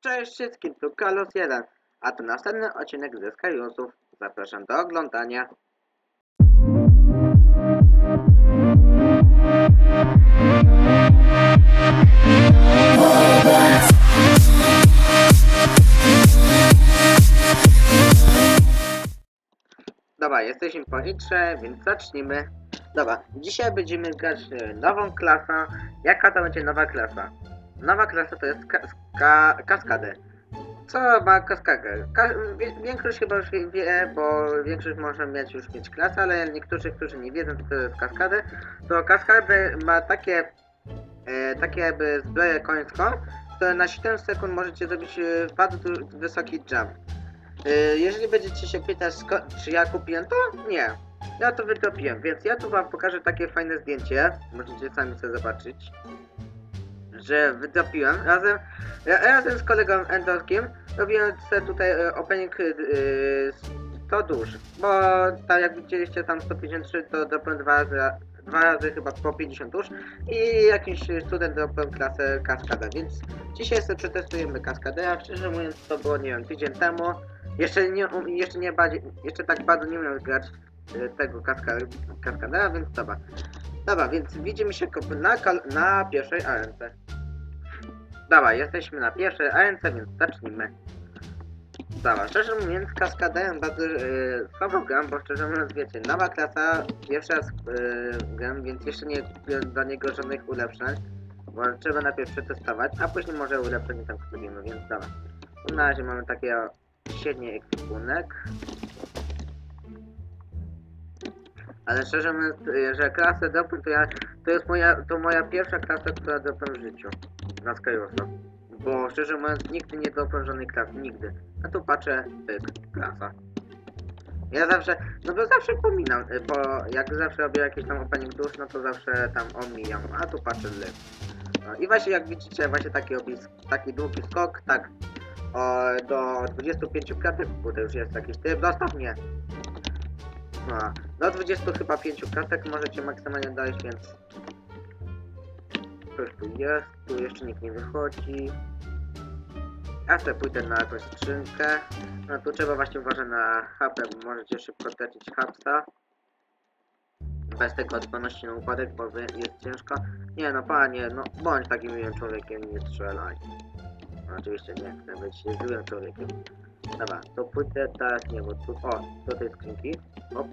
Cześć wszystkim, tu Kalos 1, a to następny odcinek ze Skyriusów. Zapraszam do oglądania. Dobra, jesteśmy po litrze, więc zacznijmy. Dobra, dzisiaj będziemy grać e, nową klasę. Jaka to będzie nowa klasa? Nowa klasa to jest ka ka kaskadę. Co ma kaskadę? Ka większość chyba już wie- bo większość może mieć już mieć klasę, ale niektórzy, którzy nie wiedzą, co to jest kaskadę, to kaskadę ma takie, e, takie jakby zbroję końską, które na 7 sekund możecie zrobić e, bardzo du- wysoki jump. E, jeżeli będziecie się pytać, czy ja kupiłem to? Nie. Ja to wytopiłem, więc ja tu wam pokażę takie fajne zdjęcie. Możecie sami sobie zobaczyć że wytropiłem razem, ra, razem z kolegą Endorkiem robiłem sobie tutaj e, opening e, 100 dusz, bo tak jak widzieliście tam 100 tysięcy to dropłem dwa razy, dwa razy chyba po 50 dusz i jakiś student dropłem klasę kaskada, więc dzisiaj sobie przetestujemy kaskadera, szczerze mówiąc to było nie wiem tydzień temu, jeszcze nie, jeszcze nie bardziej, jeszcze tak bardzo nie umiem grać tego kaska, kaskadera, więc dobra. Dobra, więc widzimy się na, na pierwszej arence. Dobra, jesteśmy na pierwszej arence, więc zacznijmy. Dobra, szczerze mówiąc, kaskaderem bardzo yy, słabo gram, bo szczerze mówiąc, wiecie, nowa klasa, pierwszy raz yy, gram, więc jeszcze nie kupiłem dla niego żadnych ulepszeń, bo trzeba najpierw przetestować, a później może ulepszenie tam kupimy, więc dobra. Na razie mamy taki o, średni ekwipunek. Ale szczerze mówiąc, że klasę dropłem, to ja, to jest moja, to moja pierwsza klasa, która dropłem w życiu. Na Skyrosa. Bo szczerze mówiąc, nigdy nie dropłem żadnej klasy, nigdy. A tu patrzę, pyk, klasa. Ja zawsze, no bo zawsze pominam, y, bo jak zawsze robię jakieś tam opening dusz, no to zawsze tam omijam, a tu patrzę lyf. No i właśnie jak widzicie, właśnie taki, obis, taki długi skok, tak, o, do 25 kratek, bo to już jest jakiś typ, dostaw mnie. No, do 20 chyba 5 kratek możecie maksymalnie dać, więc Ktoś tu jest, tu jeszcze nikt nie wychodzi. Ja sobie pójdę na jakąś skrzynkę. No tu trzeba właśnie uważać na hapę, bo możecie szybko tracić hapsa. Bez tego odporności na upadek, bo jest ciężko. Nie no panie, no bądź takim miłym człowiekiem nie strzelaj. No, oczywiście nie chcę być złym człowiekiem. Dobra, to pójdę teraz nie, bo tu, o, do tej skrzynki. Hop,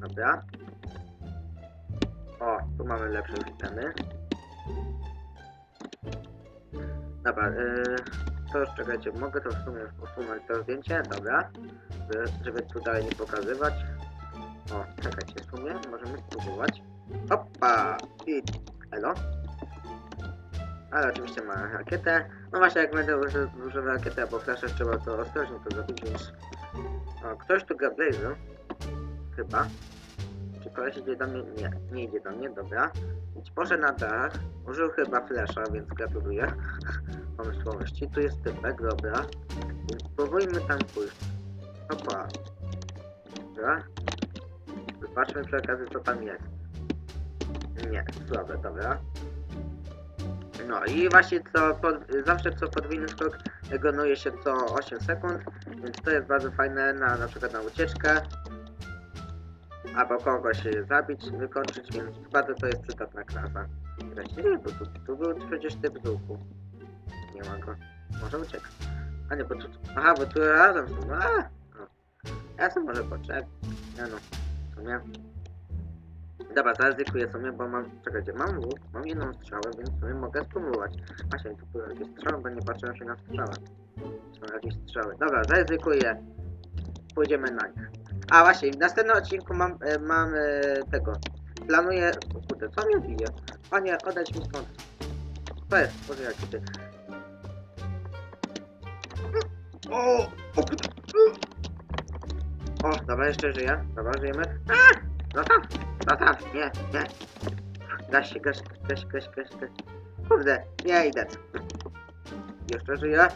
dobra. O, tu mamy lepsze itemy. Dobra, yy, to już czekajcie, mogę to w sumie usunąć to zdjęcie, dobra, żeby- żeby tu dalej nie pokazywać. O, czekajcie, w sumie możemy spróbować. Hoppa! I elo. Ale oczywiście ma rakietę. No właśnie, jak będę uży, używał rakiety albo flasza, trzeba to ostrożnie to zrobić, więc... O, ktoś tu gra. Chyba. Czy koleś idzie do mnie? Nie, nie idzie do mnie, dobra. Więc poszedł na dach, użył chyba flasha, więc gratuluję pomysłowości. Tu jest typek, dobra. Więc spróbujmy tam pójść. Opa. Dobra. Zobaczmy przy okazji co tam jest. Nie, słabe, dobra. No i właśnie co pod, zawsze co podwójny skok regeneruje się co 8 sekund, więc to jest bardzo fajne na na przykład na ucieczkę. Albo kogoś zabić, wykończyć, więc bardzo to jest przydatna klasa. Właściwie, bo tu, tu był przecież typ. Nie ma go. Może uciekł. A nie, bo tu... Aha, bo tu razem są. No. Ja sobie może poczekać. Ja no. W sumie. Dobra, zaryzykuję sobie, bo mam... Czekajcie, mam łuk, mam jedną strzałę, więc sobie mogę spróbować. Właśnie, tu były jakieś strzały, bo nie patrzyłem się na strzałę. Są jakieś strzały. Dobra, zaryzykuję. Pójdziemy na nich. A właśnie, w następnym odcinku mam, e, mam e, tego. Planuję... O kurde, co mnie bije? Panie, odejdź mi stąd. To jest, Boże, jaki ty. O! O, kurde. o dobra, jeszcze żyję. Dobra, żyjemy. A! Zostaw! Zostaw! Nie, nie. Gaś się, gaś, gaś, gaś, gaś, gaś. Kurde, nie idę. Jeszcze żyję.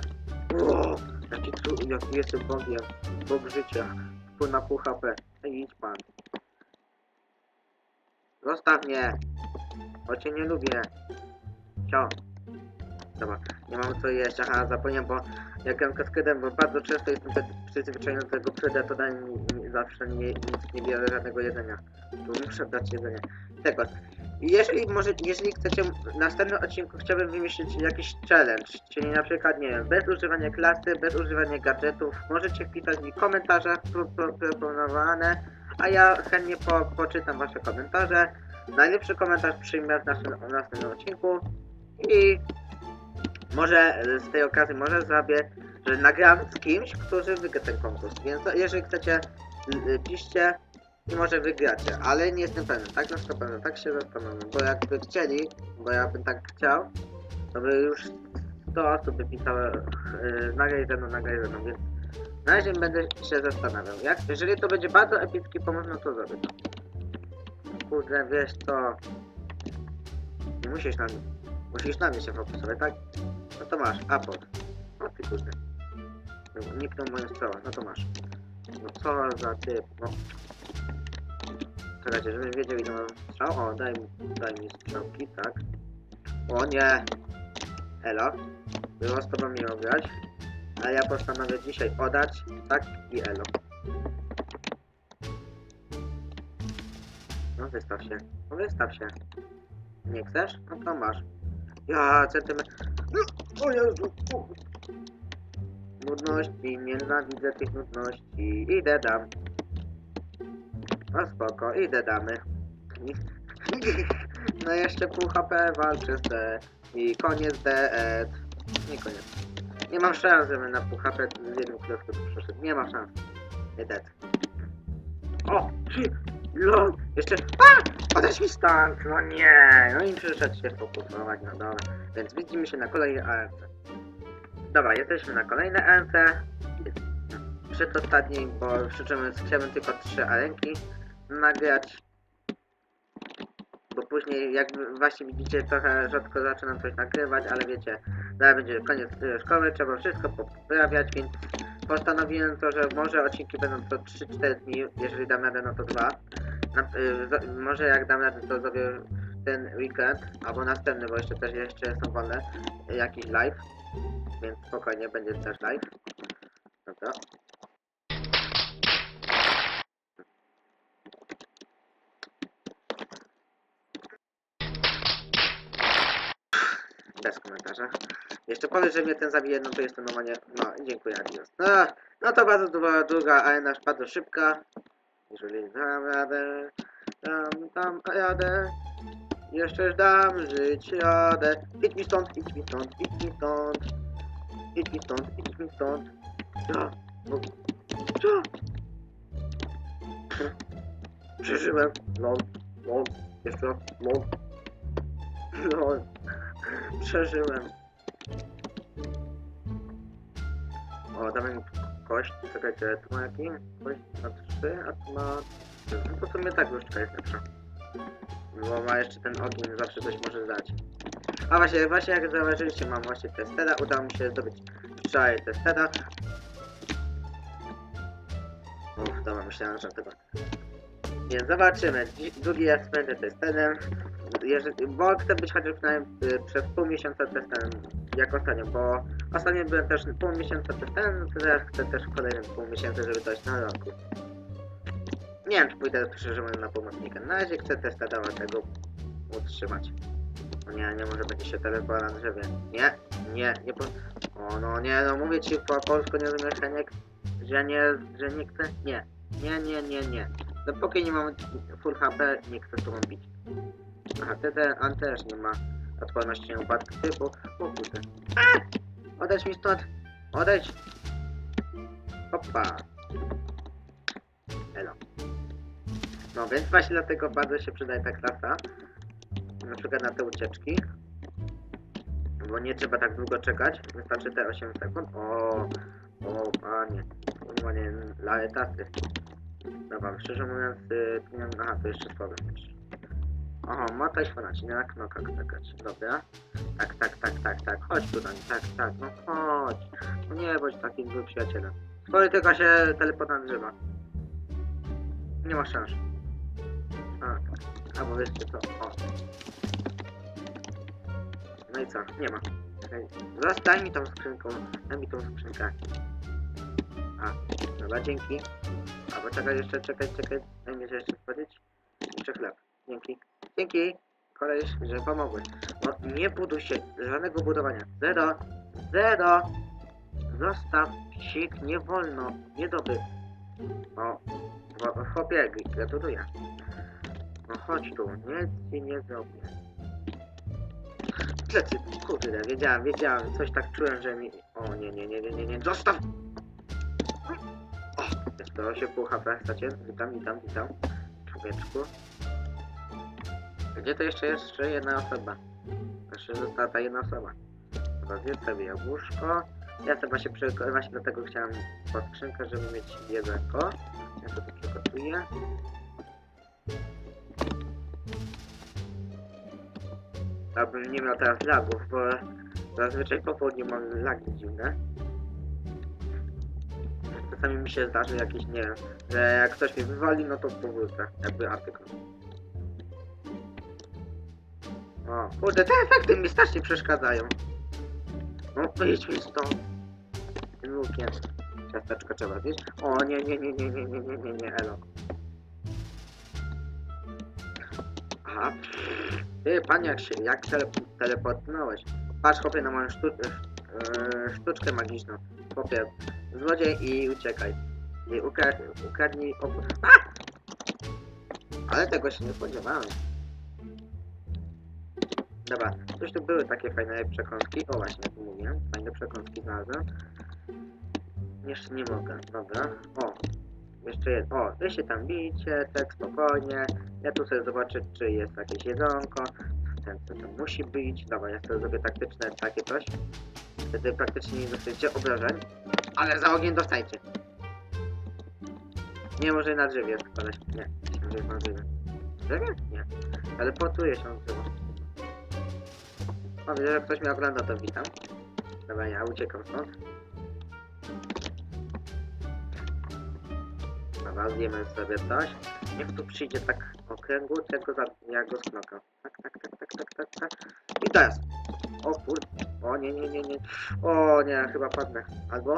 O! Jaki tu, jaki jestem bogiem. Bóg życia. Pół na pół HP. Idź pan. Zostaw mnie. Bo cię nie lubię. Cio. Dobra, nie mam co jeść, aha, zapomniałem, bo jak gram kaskadem, bo bardzo często jestem przy- przyzwyczajony do tego predatora zawsze nie, nic nie biorę żadnego jedzenia. Tu muszę dać jedzenie. Tego. Jeżeli może, jeżeli chcecie, w następnym odcinku chciałbym wymyślić jakiś challenge, czyli na przykład, nie wiem, bez używania klasy, bez używania gadżetów, możecie wpisać mi pro- proponowane, a ja chętnie po, poczytam wasze komentarze. Najlepszy komentarz przyjmę w naszym, w następnym odcinku i może z tej okazji może zrobię, że nagram z kimś, który wygra ten konkurs. Więc jeżeli chcecie, piszcie i może wygracie, ale nie jestem pewien, tak na 100% tak się zastanawiam, bo jakby chcieli, bo ja bym tak chciał, to by już 100 osób by pisało yy, nagraj ze mną, nagraj ze mną, więc na razie będę się zastanawiał. Jak, jeżeli to będzie bardzo epicki pomysł, no to zrobię to. Kurde, wiesz co, nie musisz na, musisz na mnie się fokusować, tak? No to masz, apod. O ty kurde. Niknął moją strzałę, no to masz. No co za typ, no. Czekajcie, żebym wiedział ile mam strzał. O, daj daj mi strzałki, tak. O nie! Elo. Było z tobą miło grać. Ale ja postanowię dzisiaj oddać, tak i elo. No wystaw się. No wystaw się. Nie chcesz? No to masz. Ja, centymetr. O Jezu! Nudności, nienawidzę tych nudności. Idę dam. No spoko, idę damy. No jeszcze pół HP walczę z D. I koniec D. E, nie koniec. Nie mam szans, żebym na pół HP z jednym klockiem przeszedł. Nie ma szans. Nie dead. O! Lol! Jeszcze... A! Odejdź mi stąd! No nie! No i przyszedł się fokusować, no dobra. Więc widzimy się na kolejnej ANC. Dobra, jesteśmy na kolejnej ANC. Przedostatniej, bo życzymy, chciałbym tylko trzy arenki nagrać. Bo później, jak właśnie widzicie, trochę rzadko zaczynam coś nagrywać, ale wiecie, zaraz będzie koniec szkoły, trzeba wszystko poprawiać, więc postanowiłem to, że może odcinki będą co 3-4 dni, jeżeli dam radę, no to dwa. Na, y, może jak dam radę, to zrobię ten weekend, albo następny, bo jeszcze też jeszcze są wolne, y, jakiś live, więc spokojnie, będzie też live. Dobra. Bez komentarza. Jeszcze powiedz, że mnie ten zabije, no to jestem normalnie... No, dziękuję, adios. No, no to bardzo długa, długa arena, bardzo szybka. Jeżeli dam radę, dam, dam radę. Jeszcze dam żyć radę. Idź mi stąd, idź mi stąd, idź mi stąd. Idź stąd, idź stąd. Ja, bo... Co? Przeżyłem. Lol, lol, jeszcze raz, lol. Lol. Przeżyłem. O, damy mi kość. Czekajcie, tu ma jaki? Kość na 3, a tu ma... No to w sumie tak różdżka jest lepsza. Bo ma jeszcze ten ogień, zawsze coś może dać. A właśnie, właśnie jak zauważyliście, mam właśnie testera. Udało mi się zdobyć wczoraj testera. Uff, dobra, myślałem, że tego. Więc zobaczymy. Drugi raz będę testerem. Jeżeli, bo chcę być chociaż przynajmniej y, przez pół miesiąca testerem, jak ostatnio, bo ostatnio byłem też pół miesiąca testerem, to teraz chcę też kolejnym pół miesiąca, żeby dojść na roku. Nie wiem, czy pójdę szczerze mówiąc na pomocnika. Na razie chcę testera tego utrzymać. Nie, nie może będzie się telepora na. Nie, nie, nie po... O no nie, no mówię ci po polsku, nie rozumiesz że nie, że nie chcę? Nie, nie, nie, nie, nie. Dopóki nie mam full HP, nie chcę z tobą bić. Aha, ty on też nie ma odporności na upadki typu. O kurde. Odejdź mi stąd! Odejdź! Hopa! Elo. No więc właśnie dlatego bardzo się przydaje ta klasa. Na przykład na te ucieczki. Bo nie trzeba tak długo czekać. Wystarczy te 8 sekund. O, o panie. Panie, laetasy. Dobra, szczerze mówiąc, y, tu miałem... Aha, to jeszcze słaby miecz. Oho, mata i szponać, nie na knokach czekać. Dobra. Tak, tak, tak, tak, tak. Chodź tutaj, tak, tak, no chodź. No nie bądź takim złym przyjacielem. Swoje tylko się teleport na drzewa. Nie ma szans. A, albo wiecie co, o. No i co? Nie ma. Czekaj, zostań mi tą skrzynką, daj mi tą skrzynkę. A, dobra, dzięki. A poczekaj jeszcze, czekaj, czekaj, daj mi jeszcze powiedzieć. Jeszcze chleb, dzięki. Dzięki, koleś, że pomogłeś. No, nie buduj się, żadnego budowania. Zero, zero. Zostaw sik, nie wolno, niedobry. O, o, chłopie, gratuluję. No chodź tu, nic ci nie zrobię. Plecy, kurde, wiedziałem, wiedziałem, coś tak czułem, że mi... O, nie, nie, nie, nie, nie, nie, zostaw! O, to się pół HP, stacie, witam, witam, witam, człowieczku. Gdzie to jeszcze jest jeszcze jedna osoba? Jeszcze została ta jedna osoba. Zjedz sobie jabłuszko. Ja sobie właśnie, przy... właśnie dlatego chciałem pod skrzynkę, żeby mieć jedzonko. Ja to tu przygotuję. Abym nie miał teraz lagów, bo zazwyczaj po południu mam lagi dziwne. Czasami mi się zdarzy jakieś, nie wiem, że jak ktoś mnie wywali, no to powrócę, jakby artykuł. O, kurde, te efekty mi strasznie przeszkadzają. No, wyjdź mi stąd. Tym łukiem. Ciasteczko trzeba zjeść. O, nie, nie, nie, nie, nie, nie, nie, nie, nie, elo. Aha. Ty, panie, jak się, jak tele, teleportnąłeś? Patrz, chłopie, na moją sztu, e, sztuczkę magiczną. Chłopie, złodziej i uciekaj. I ukradnij, ukradnij. A! Ale tego się nie spodziewałem. Dobra, coś tu były takie fajne przekąski. O właśnie, jak mówiłem, fajne przekąski znalazłem. Jeszcze nie mogę, dobra. O, jeszcze jest. O, wy się tam bijcie, tak spokojnie. Ja tu sobie zobaczę, czy jest jakieś jedzonko. Ten co tam musi być. Dobra, ja sobie zrobię taktyczne takie coś. Wtedy praktycznie nie dostajecie obrażeń. Ale za ogień dostajcie. Nie może na drzewie spadać. Nie, myślę, że jest na drzewie. Drzewie? Nie. Ale potuje się on drzewo. O, widzę, że ktoś mnie ogląda, to witam. Dobra, ja uciekam stąd. Dobra, zjemy sobie coś. Niech tu przyjdzie tak okręgu, tego za... ja go sknokam. Tak, tak, tak, tak, tak, tak, tak. I teraz. O kur... O nie, nie, nie, nie. O nie, chyba padnę. Albo...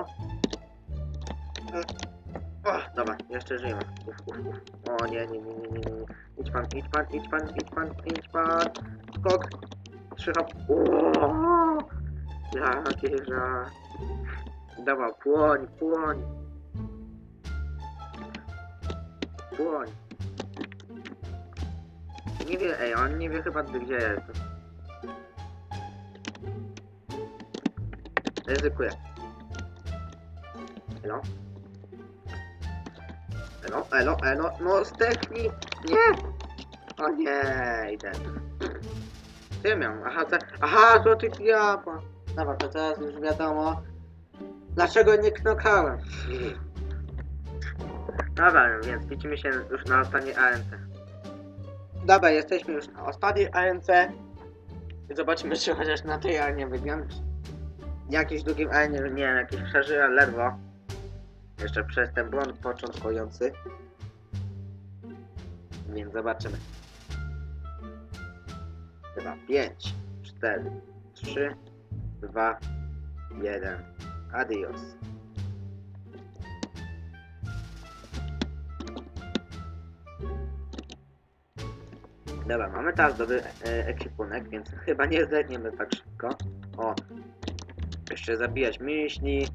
O, dobra, jeszcze żyjemy. Uf, uf, uf. O nie, nie, nie, nie, nie, nie. Idź pan, idź pan, idź pan, idź pan, idź pan. Skok. Trzy hop. Jakie żart. Dobra, płoń, płoń. Płoń. Nie wie, ej, on nie wie chyba gdzie jest. Ryzykuję. Elo? Elo, elo, elo, no zdechnij! Nie! O nie, idę. Co ja miałem? Aha, te, aha, złoty diabła. Dobra, to teraz już wiadomo. Dlaczego nie knokałem? Dobra, więc widzimy się już na ostatniej ANC. Dobra, jesteśmy już na ostatniej ANC. I zobaczymy, czy chociaż na tej arenie wygram. Jakiś drugim arenie, nie wiem, jakieś przeżyłem ledwo. Jeszcze przez ten błąd początkujący. Więc zobaczymy. Chyba 5, 4, 3, 2, 1. Adios. Dobra, mamy teraz dobry e, więc chyba nie zdechniemy tak szybko. O, jeszcze zabijać myśli,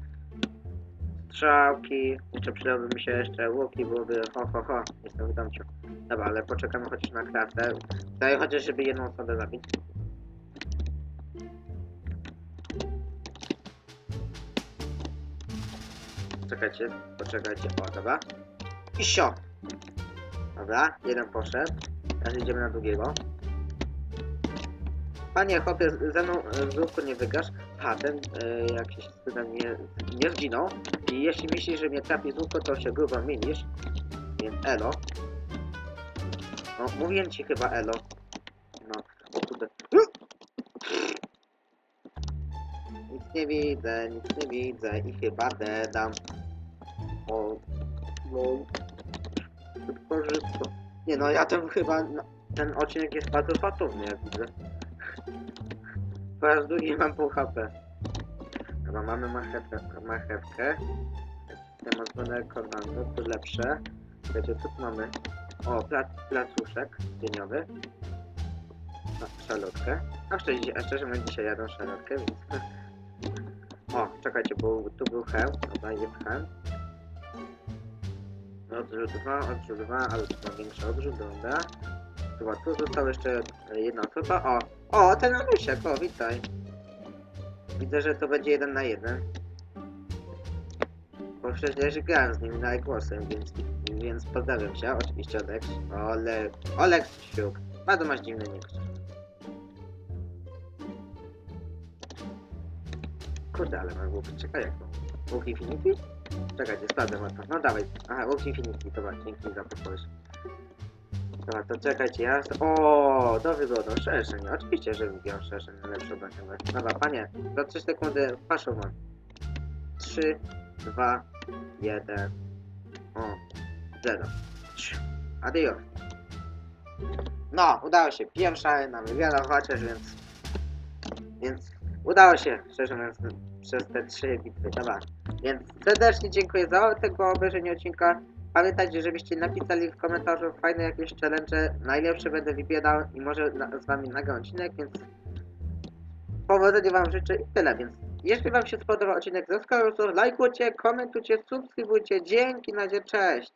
strzałki, jeszcze przydałby mi się jeszcze łuki, byłoby ho ho ho, jestem w domciu. Dobra, ale poczekamy chociaż na kratę, Daję chociaż, żeby jedną osobę zabić. Czekajcie, poczekajcie, o dobra. I sio! Dobra, jeden poszedł. Teraz idziemy na drugiego. Panie, chłopie, ze mną e, z łuku nie wygrasz. A, ten e, jakiś cudem nie, nie zginął. I jeśli myślisz, że mnie trafi z to się grubo mylisz. Więc elo. No, mówiłem ci chyba elo. No, o kurde. Nic nie widzę, nic nie widzę i chyba dedam. O. Szybko, szybko. Nie no, ja ten chyba, ten odcinek jest bardzo fatowny, jak widzę. Po raz drugi mam pół HP. Dobra, mamy marchewkę. marchewkę. Temat zwane kornando, to lepsze. Słuchajcie, co tu mamy? O, plac, placuszek dzieniowy. No, szalotkę. A szczerze, a szczerze mówiąc dzisiaj jadą szalotkę, więc... O, czekajcie, bo tu był hełm. Dobra, jest hełm. Odrzut 2, odrzut 2, ale tu mam większy odrzut, dobra. Chyba tu została jeszcze jedna osoba. O, o, ten Anusiak, o, witaj. Widzę, że to będzie jeden na jeden. Bo przecież grałem z nim na głosem, więc, więc pozdrawiam cię, oczywiście Olek. Ole, Olek Siuk. Bardzo masz dziwny nick. Kurde, ale mam łuk, czekaj jak to. Łuk Infinity? Czekajcie, sprawdzę łatwo. No dawaj. Aha, łuk Infinity, dobra, dzięki za podpowiedź. Dobra, to czekajcie, ja... O, do wygodą, szerszeń. Oczywiście, że lubię szerszeń, najlepszy obraźniak. Dobra, panie, za 3 sekundy paszą mam. 3, 2, 1, o, 0. Adios. No, udało się. Pierwsza na wywiada chociaż, więc... Więc udało się, szczerze mówiąc, przez te trzy bitwy. Dobra, więc serdecznie dziękuję za tego obejrzenie odcinka. Pamiętajcie, żebyście napisali w komentarzu fajne jakieś challenge. Najlepsze będę wybierał i może z wami nagram odcinek, więc powodzenia wam życzę i tyle, więc jeśli wam się spodobał odcinek, zostawcie lajkujcie, komentujcie, subskrybujcie. Dzięki, na razie, cześć!